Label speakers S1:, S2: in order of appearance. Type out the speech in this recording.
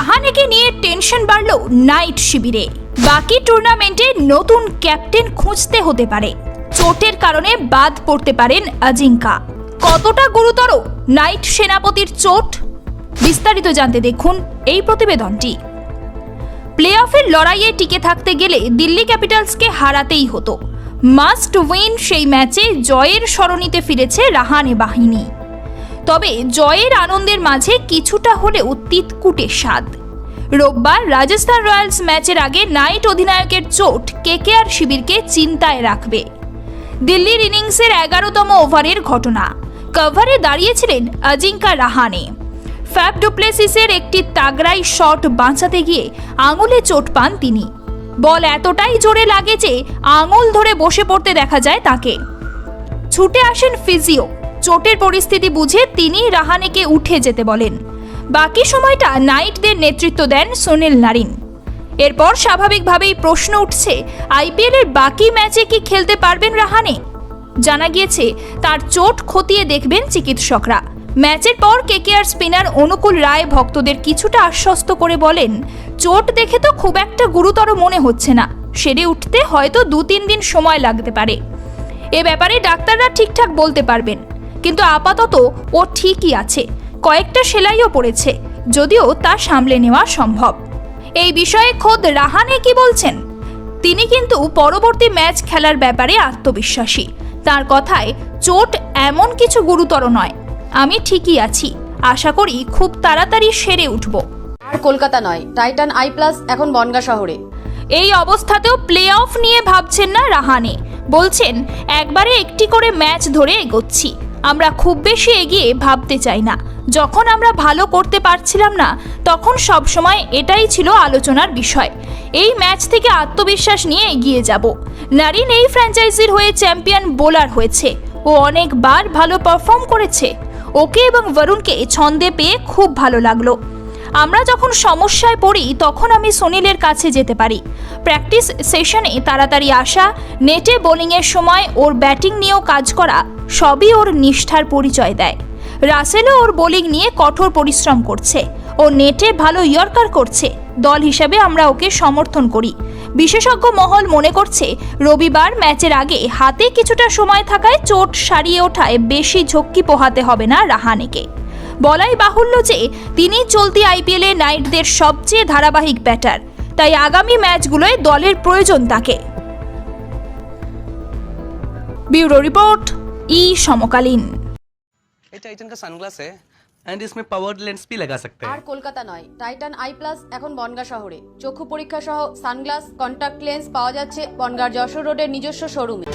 S1: রাহানেকে নিয়ে টেনশন বাড়ল নাইট শিবিরে। বাকি টুর্নামেন্টে নতুন ক্যাপ্টেন খুঁজতে হতে পারে। চোটের কারণে বাদ পড়তে পারেন আজিঙ্কা। কতটা গুরুতর নাইট সেনাপতির চোট? বিস্তারিত জানতে দেখুন এই প্রতিবেদনটি। প্লে অফের লড়াইয়ে টিকে থাকতে গেলে দিল্লি ক্যাপিটালসকে হারাতেই হতো। মাস্ট উইন সেই ম্যাচে জয়ের সরণিতে ফিরেছে রাহানে বাহিনী। তবে জয়ের আনন্দের মাঝে কিছুটা হলেও তিতকুটে স্বাদ। রোববার রাজস্থান রয়্যালস ম্যাচের আগে নাইট অধিনায়কের চোট কেকেআর শিবিরকে চিন্তায় রাখবে। দিল্লির ইনিংসের এগারোতম ওভারের ঘটনা। কভারে দাঁড়িয়েছিলেন অজিঙ্কা রাহানে। ফ্যাব ডুপ্লেসিসের একটি তাগড়াই শট বাঁচাতে গিয়ে আঙুলে চোট পান তিনি। বল এতটাই জোরে লাগে যে আঙুল ধরে বসে পড়তে দেখা যায় তাকে। ছুটে আসেন ফিজিও। চোটের পরিস্থিতি বুঝে তিনি রাহানেকে উঠে যেতে বলেন। বাকি সময়টা নাইটদের নেতৃত্ব দেন সুনীল নারিন। এরপর স্বাভাবিকভাবেই প্রশ্ন উঠছে আইপিএলের বাকি ম্যাচে কি খেলতে পারবেন রাহানে? জানা গিয়েছে, তার চোট খতিয়ে দেখবেন চিকিৎসকরা। ম্যাচের পর কেকেআর স্পিনার অনুকূল রায় ভক্তদের কিছুটা আশ্বস্ত করে বলেন, চোট দেখে তো খুব একটা গুরুতর মনে হচ্ছে না। সেরে উঠতে হয়তো দু তিন দিন সময় লাগতে পারে। এ ব্যাপারে ডাক্তাররা ঠিকঠাক বলতে পারবেন। কিন্তু আপাতত ও ঠিকই আছে। কয়েকটা সেলাইও পড়েছে যদিও তা সামলে নেওয়া সম্ভব। এই বিষয়ে খোদ রাহানে কি বলছেন? তিনি কিন্তু পরবর্তী ম্যাচ খেলার ব্যাপারে আত্মবিশ্বাসী। তার কথায় চোট এমন কিছু গুরুতর নয়। আমি ঠিকই আছি। আশা করি খুব তাড়াতাড়ি সেরে উঠব।
S2: আর কলকাতা নয় টাইটান আই প্লাস এখন বনগা শহরে।
S1: এই অবস্থাতেও প্লে অফ নিয়ে ভাবছেন না রাহানে। বলছেন একবারে একটি করে ম্যাচ ধরে এগোচ্ছি। আমরা খুব বেশি এগিয়ে ভাবতে চাই না। যখন আমরা ভালো করতে পারছিলাম না, তখন সবসময় এটাই ছিল আলোচনার বিষয়। এই ম্যাচ থেকে আত্মবিশ্বাস নিয়ে এগিয়ে যাব। নারিন এই ফ্র্যাঞ্চাইজির হয়ে চ্যাম্পিয়ন বোলার হয়েছে। ও অনেকবার ভালো পারফর্ম করেছে। ওকে এবং বরুণকে ছন্দে পেয়ে খুব ভালো লাগল। আমরা যখন সমস্যায় পড়ি, তখন আমি সুনীলের কাছে যেতে পারি। প্র্যাকটিস সেশনে তাড়াতাড়ি আসা, নেটে বোলিংয়ের সময় ওর ব্যাটিং নিয়েও কাজ করা সবই ওর নিষ্ঠার পরিচয় দেয়। রাসেলও ওর বোলিং নিয়ে কঠোর পরিশ্রম করছে। ও নেটে ভালো ইয়র্কার করছে। দল হিসাবে আমরা ওকে সমর্থন করি। বিশেষজ্ঞ মহল মনে করছে, রবিবার ম্যাচের আগে হাতে কিছুটা সময় থাকায় চোট সারিয়ে ওঠায় বেশি ঝক্কি পোহাতে হবে না রাহানেকে। বলাই বাহুল্য যে তিনি চলতি আইপিএলে নাইটদের সবচেয়ে ধারাবাহিক ব্যাটার। তাই আগামী ম্যাচগুলোয় দলের প্রয়োজন তাকে। Bureau report. ই সমকালীন
S3: এটা টাইটান কা সানগ্লাস এন্ড ইসমে পাওয়ার লেন্স ভি লাগা সকতে
S2: আর কলকাতা নয় টাইটান আই প্লাস এখন বনগা শহরে। চক্ষু পরীক্ষা সহ সানগ্লাস কন্টাক্ট লেন্স পাওয়া যাচ্ছে বনগার যশোর রোডের নিজস্ব শোরুমে